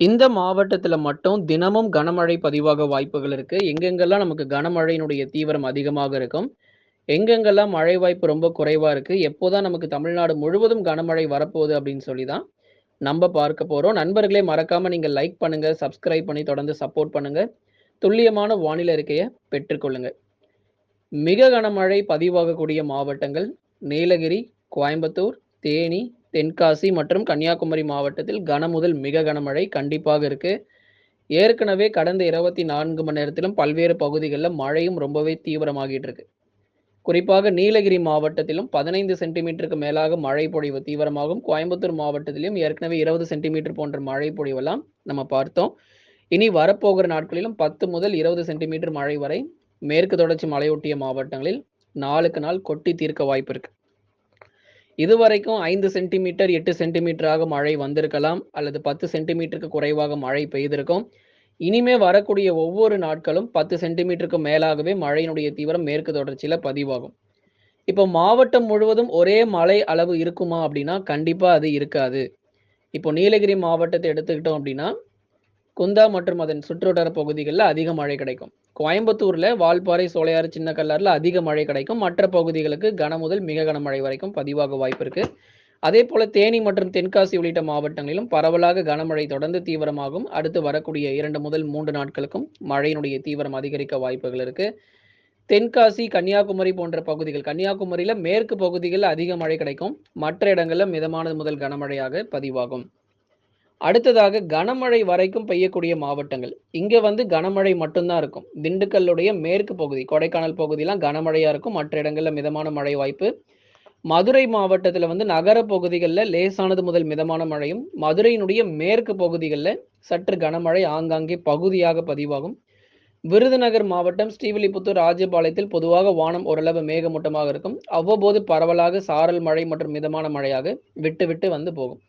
இந்த மாவட்டத்தில் மட்டும் தினமும் கனமழை பதிவாக வாய்ப்புகள் இருக்கு. எங்கெங்கெல்லாம் நமக்கு கனமழையினுடைய தீவிரம் அதிகமாக இருக்கும், எங்கெங்கெல்லாம் மழை வாய்ப்பு ரொம்ப குறைவா இருக்கு, எப்போதான் நமக்கு தமிழ்நாடு முழுவதும் கனமழை வரப்போகுது அப்படின்னு சொல்லி தான் நம்ம பார்க்க போறோம். நண்பர்களே மறக்காம நீங்க லைக் பண்ணுங்க, சப்ஸ்கிரைப் பண்ணி தொடர்ந்து சப்போர்ட் பண்ணுங்க. துல்லியமான வானிலை இருக்கையை பெற்றுக்கொள்ளுங்க. மிக கனமழை பதிவாகக்கூடிய மாவட்டங்கள் நீலகிரி, கோயம்புத்தூர், தேனி, தென்காசி மற்றும் கன்னியாகுமரி மாவட்டத்தில் கனமுதல் மிக கனமழை கண்டிப்பாக இருக்கு. ஏற்கனவே கடந்த 24 மணி நேரத்திலும் பல்வேறு பகுதிகளில் மழையும் ரொம்பவே தீவிரமாகிட்டு இருக்கு. குறிப்பாக நீலகிரி மாவட்டத்திலும் 15 சென்டிமீட்டருக்கு மேலாக மழை பொழிவு தீவிரமாகும். கோயம்புத்தூர் மாவட்டத்திலும் ஏற்கனவே 20 சென்டிமீட்டர் போன்ற மழை பொழிவெல்லாம் நம்ம பார்த்தோம். இனி வரப்போகிற நாட்களிலும் 10 முதல் 20 சென்டிமீட்டர் மழை வரை மேற்கு தொடர்ச்சி மலையொட்டிய மாவட்டங்களில் நாளுக்கு நாள் கொட்டி தீர்க்க வாய்ப்பு இருக்கு. இதுவரைக்கும் ஐந்து சென்டிமீட்டர், எட்டு சென்டிமீட்டராக மழை வந்திருக்கலாம். அல்லது 10 சென்டிமீட்டருக்கு குறைவாக மழை பெய்திருக்கும். இனிமே வரக்கூடிய ஒவ்வொரு நாட்களும் 10 சென்டிமீட்டருக்கு மேலாகவே மழையினுடைய தீவிரம் மேற்கு தொடர்ச்சியில் பதிவாகும். இப்போ மாவட்டம் முழுவதும் ஒரே மழை அளவு இருக்குமா அப்படின்னா, கண்டிப்பாக அது இருக்காது. இப்போ நீலகிரி மாவட்டத்தை எடுத்துக்கிட்டோம் அப்படின்னா, குந்தா மற்றும் அதன் சுற்றுவட்டார பகுதிகளில் அதிக மழை கிடைக்கும். கோயம்புத்தூர்ல வால்பாறை, சோலையாறு, சின்ன கல்லாறுல அதிக மழை கிடைக்கும். மற்ற பகுதிகளுக்கு கன முதல் மிக கனமழை வரைக்கும் பதிவாக வாய்ப்பு இருக்கு. அதேபோல தேனி மற்றும் தென்காசி உள்ளிட்ட மாவட்டங்களிலும் பரவலாக கனமழை தொடர்ந்து தீவிரமாகும். அடுத்து வரக்கூடிய இரண்டு முதல் மூன்று நாட்களுக்கும் மழையினுடைய தீவிரம் அதிகரிக்க வாய்ப்புகள் இருக்கு. தென்காசி, கன்னியாகுமரி போன்ற பகுதிகள் கன்னியாகுமரியில மேற்கு பகுதிகளில் அதிக மழை கிடைக்கும். மற்ற இடங்களில் மிதமானது முதல் கனமழையாக பதிவாகும். அடுத்ததாக கனமழை வரைக்கும் பெய்யக்கூடிய மாவட்டங்கள். இங்கே வந்து கனமழை மட்டும்தான் இருக்கும். திண்டுக்கல்லுடைய மேற்கு பகுதி, கொடைக்கானல் பகுதியெலாம் கனமழையாக இருக்கும். மற்ற இடங்களில் மிதமான மழை வாய்ப்பு. மதுரை மாவட்டத்தில் வந்து நகர பகுதிகளில் லேசானது முதல் மிதமான மழையும், மதுரையினுடைய மேற்கு பகுதிகளில் சற்று கனமழை ஆங்காங்கே பகுதியாக பதிவாகும். விருதுநகர் மாவட்டம் ஸ்ரீவில்லிபுத்தூர், ராஜபாளையத்தில் பொதுவாக வானம் ஓரளவு மேகமூட்டமாக இருக்கும். அவ்வப்போது பரவலாக சாரல் மழை மற்றும் மிதமான மழையாக விட்டு விட்டு வந்து போகும்.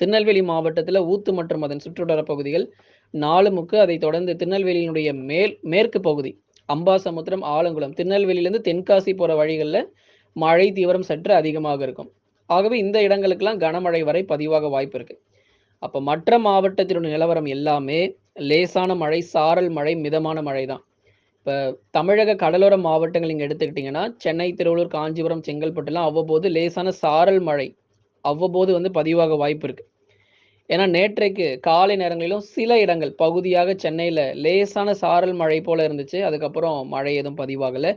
திருநெல்வேலி மாவட்டத்தில் ஊத்து மற்றும் அதன் சுற்றுவட்டார பகுதிகள், நாலுமுக்கு அதை தொடர்ந்து திருநெல்வேலியினுடைய மேல் மேற்கு பகுதி அம்பாசமுத்திரம், ஆலங்குளம், திருநெல்வேலியிலிருந்து தென்காசி போகிற வழிகளில் மழை தீவிரம் சற்று அதிகமாக இருக்கும். ஆகவே இந்த இடங்களுக்கெல்லாம் கனமழை வரை பதிவாக வாய்ப்பு இருக்குது அப்போ மற்ற மாவட்டத்தினுடைய நிலவரம் எல்லாமே லேசான மழை, சாரல் மழை, மிதமான மழை தான். இப்போ தமிழக கடலோர மாவட்டங்கள் இங்கே எடுத்துக்கிட்டிங்கன்னா சென்னை, திருவள்ளூர், காஞ்சிபுரம், செங்கல்பட்டுலாம் அவ்வப்போது லேசான சாரல் மழை அவ்வப்போது வந்து பதிவாக வாய்ப்பு இருக்கு. ஏன்னா நேற்றைக்கு காலை நேரங்களிலும் சில இடங்கள் பகுதியாக சென்னையில லேசான சாரல் மழை போல இருந்துச்சு. அதுக்கப்புறம் மழை எதுவும் பதிவாகல.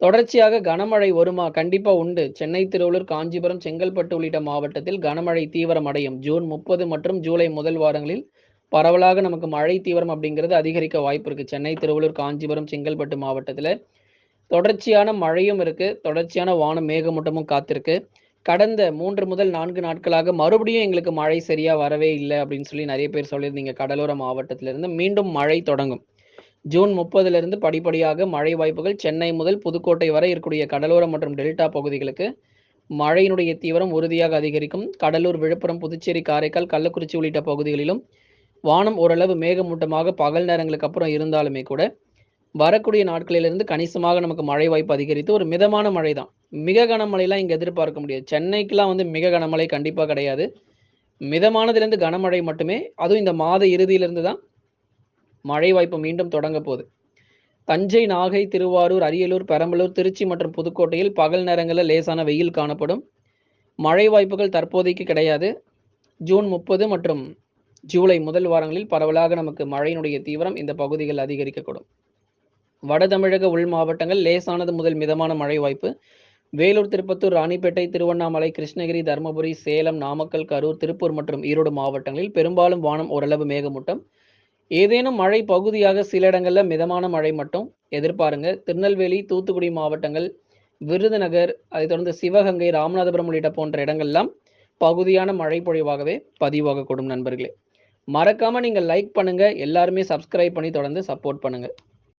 தொடர்ச்சியாக கனமழை வருமா? கண்டிப்பா உண்டு. சென்னை, திருவள்ளூர், காஞ்சிபுரம், செங்கல்பட்டு உள்ளிட்ட மாவட்டத்தில் கனமழை தீவிரம் அடையும். ஜூன் 30 மற்றும் ஜூலை முதல் வாரங்களில் பரவலாக நமக்கு மழை தீவிரம் அப்படிங்கிறது அதிகரிக்க வாய்ப்பு இருக்கு. சென்னை, திருவள்ளூர், காஞ்சிபுரம், செங்கல்பட்டு மாவட்டத்தில் தொடர்ச்சியான மழையும் இருக்கு. தொடர்ச்சியான வானம் மேகமூட்டமும் காத்திருக்கு. கடந்த மூன்று முதல் நான்கு நாட்களாக மறுபடியும் எங்களுக்கு மழை சரியா வரவே இல்லை அப்படின்னு சொல்லி நிறைய பேர் சொல்லியிருந்தீங்க கடலோர மாவட்டத்திலிருந்து. மீண்டும் மழை தொடங்கும். ஜூன் 30லிருந்து படிப்படியாக மழை வாய்ப்புகள் சென்னை முதல் புதுக்கோட்டை வரை இருக்கக்கூடிய கடலோர மற்றும் டெல்டா பகுதிகளுக்கு மழையினுடைய தீவிரம் உறுதியாக அதிகரிக்கும். கடலூர், விழுப்புரம், புதுச்சேரி, காரைக்கால், கள்ளக்குறிச்சி உள்ளிட்ட பகுதிகளிலும் வானம் ஓரளவு மேகமூட்டமாக பகல் நேரங்களுக்கு அப்புறம் இருந்தாலுமே கூட, வரக்கூடிய நாட்களிலிருந்து கணிசமாக நமக்கு மழை வாய்ப்பு அதிகரித்து ஒரு மிதமான மழை தான். மிக கனமழைலாம் இங்கே எதிர்பார்க்க முடியாது. சென்னைக்கெலாம் வந்து மிக கனமழை கண்டிப்பாக கிடையாது. மிதமானதுலேருந்து கனமழை மட்டுமே. அதுவும் இந்த மாத இறுதியிலிருந்து தான் மழை வாய்ப்பு மீண்டும் தொடங்க போகுது. தஞ்சை, நாகை, திருவாரூர், அரியலூர், பெரம்பலூர், திருச்சி மற்றும் புதுக்கோட்டையில் பகல் நேரங்களில் லேசான வெயில் காணப்படும். மழை வாய்ப்புகள் தற்போதைக்கு கிடையாது. ஜூன் 30 மற்றும் ஜூலை முதல் வாரங்களில் பரவலாக நமக்கு மழையினுடைய தீவிரம் இந்த பகுதிகள் அதிகரிக்கக்கூடும். வட தமிழக உள் மாவட்டங்கள் லேசானது முதல் மிதமான மழை வாய்ப்பு. வேலூர், திருப்பத்தூர், ராணிப்பேட்டை, திருவண்ணாமலை, கிருஷ்ணகிரி, தர்மபுரி, சேலம், நாமக்கல், கரூர், திருப்பூர் மற்றும் ஈரோடு மாவட்டங்களில் பெரும்பாலும் வானம் ஓரளவு மேகமூட்டம். ஏதேனும் மழை பகுதியாக சில இடங்களில் மிதமான மழை மட்டும் எதிர்பாருங்க. திருநெல்வேலி, தூத்துக்குடி மாவட்டங்கள், விருதுநகர், அதைத் தொடர்ந்து சிவகங்கை, ராமநாதபுரம் உள்ளிட்ட போன்ற இடங்கள்லாம் பகுதியான மழை பொழிவாகவே பதிவாகக்கூடும் நண்பர்களே. மறக்காம நீங்கள் லைக் பண்ணுங்க. எல்லாருமே சப்ஸ்கிரைப் பண்ணி தொடர்ந்து சப்போர்ட் பண்ணுங்க.